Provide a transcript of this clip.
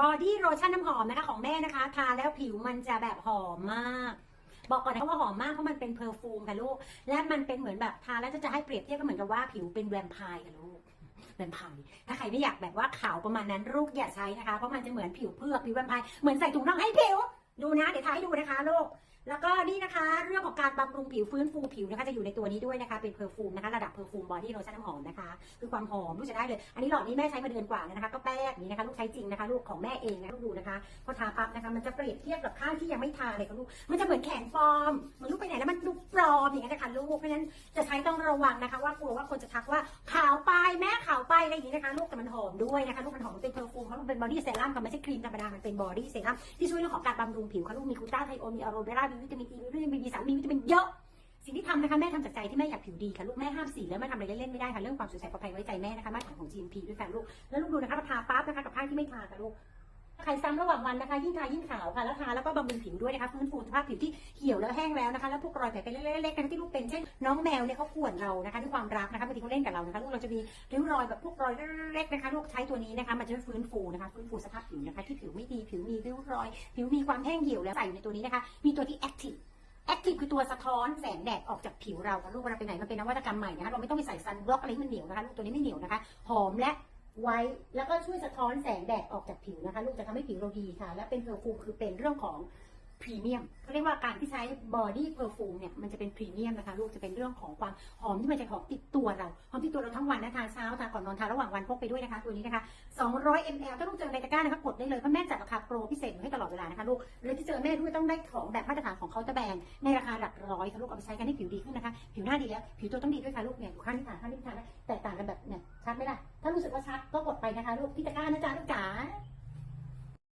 บอดี้โลชั่นน้ำหอมนะคะของแม่นะคะ ทาแล้วผิวมันจะแบบหอมมาก บอกก่อนนะว่าหอมมากเพราะมันเป็นเพอร์ฟูมค่ะลูก และมันเป็นเหมือนแบบทาแล้วจะให้เปรียบเทียบก็เหมือนกับว่าผิวเป็นแวมไพร์ค่ะลูกแวมไพร์ถ้าใครไม่อยากแบบว่าขาวประมาณนั้นลูกอย่าใช้นะคะ เพราะมันจะเหมือนผิวเพือกผิวแวมไพร์เหมือนใส่ถุงน่องให้ผิว ดูนะ เดี๋ยวทาให้ดูนะคะลูก แล้วก็ นี่นะคะ เรื่องของการบำรุงผิวฟื้นฟูผิวนะคะจะอยู่ในตัวนี้ด้วยนะคะเป็นเพอร์ฟูมนะคะระดับเพอร์ฟูมบอดี้โลชั่นน้ำหอมนะคะคือความหอมลูกจะได้เลย อันนี้หลอดนี้แม่ใช้มาเดือนกว่าแล้วนะคะ ก็แป้งนี้นะคะลูกใช้จริงนะคะ ลูกของแม่เองนะลูกดูนะคะพอทาปั๊บนะคะมันจะเปรียบเทียบกับข้างที่ยังไม่ทาเลยค่ะลูกมันจะเหมือนแขนฟอร์มเหมันลูกไปไหนแล้วมันดูปลอมอย่างนี้นะคะลูกเพราะฉะนั้นจะใช้ต้องระวังนะคะ ว่ากลัวว่าคนจะทักว่าขาวไปแม่ขาวไปอะไรอย่างนี้นะคะ ลูกแต่มันหอมด้วยนะคะลูกมันหอมเป็นเพอร์ฟูมเพราะมันเป็นบอดี้เซรั่มค่ะไม่ใช่ครีมธรรมดามันเป็นบอดี้เซรั่มที่ช่วยเรื่องของการบำรุงผิวค่ะลูกมีกลูต้าไทโอมีอะโรเวรามีวิตามินอีมีวิตามินบีสามมีวิตามินเยอะ สิ่งที่ทำนะคะแม่ทำจากใจที่แม่อยากผิวดีค่ะลูกแม่ห้ามสีแล้วแม่ทำอะไรเล่นๆไม่ได้ค่ะเรื่องความสดใสปลอดภัยไว้ใจแม่นะคะมาตรฐานของ GMP ด้วยค่ะลูกแล้วลูกดูนะคะทาปั๊บนะคะกับผ้าที่ไม่ทาค่ะลูก ใครซ้ำระหว่างวันนะคะ ยิ่งทายิ่งขาวค่ะแล้วทาแล้วก็บำรุงผิวด้วยนะคะฟื้นฟูสภาพผิวที่เหี่ยวแล้วแห้งแล้วนะคะแล้วพวกรอยแผลเป็นเล็กๆนะคะที่ลูกเป็นเช่นน้องแมวเนี่ยเขาข่วนเรานะคะด้วยความรักนะคะบางทีเขาเล่นกับเรานะคะลูกเราจะมีริ้วรอยแบบพวกรอยเล็กๆนะคะลูกใช้ตัวนี้นะคะมันจะฟื้นฟูนะคะฟื้นฟูสภาพผิวนะคะที่ผิวไม่ดีผิวมีริ้วรอย ผิวมีความแห้งเหี่ยวแล้วใส่อยู่ในตัวนี้นะคะ มีตัวที่ active แอคทีฟคือตัวสะท้อนแสงแดดออกจากผิวเราค่ะลูกเวลาไปไหนมันเป็นนวัตกรรมใหม่นะคะเราไม่ต้องไปใส่ซันบล็อกอะไรมันเหนียวนะคะลูกตัวนี้ไม่เหนียวนะคะหอมและ ไว้แล้วก็ช่วยสะท้อนแสงแดดออกจากผิวนะคะ ลูกจะทำให้ผิวเราดีค่ะ และเป็นเพอร์ฟูมคือเป็นเรื่องของ พรีเมียมเขาเรียกว่าการที่ใช้บอดี้เพอร์ฟูมเนี่ยมันจะเป็นพรีเมียมนะคะลูกจะเป็นเรื่องของความหอมที่มันจะหอมติดตัวเราหอมติดตัวเราทั้งวันนะทาเช้าทาก่อนนอนทาระหว่างวันพกไปด้วยนะคะตัวนี้นะคะ 200 ml ถ้าลูกเจอในตะกร้านะคะกดได้เลยเพราะแม่จัดราคาโปรพิเศษให้ตลอดเวลานะคะลูกเลยที่เจอแม่ด้วยต้องได้ของแบบมาตรฐานของเขาตอร์แบรนในราคาหลักร้อยค่ะลูกเอาไปใช้กันให้ผิวดีขึ้นนะคะ ผิวหน้าดีแล้วผิวตัวต้องดีด้วยค่ะลูกเนี่ยอยู่ข้างที่ทาข้างที่ทาแตกต่างกันแบบเนี่ยชัดไหมล่ะถ้ารู้สึกว่าชัดก็กดไปนะคะลูกที่ตะกร้านะจ๊ะลูกจ๋า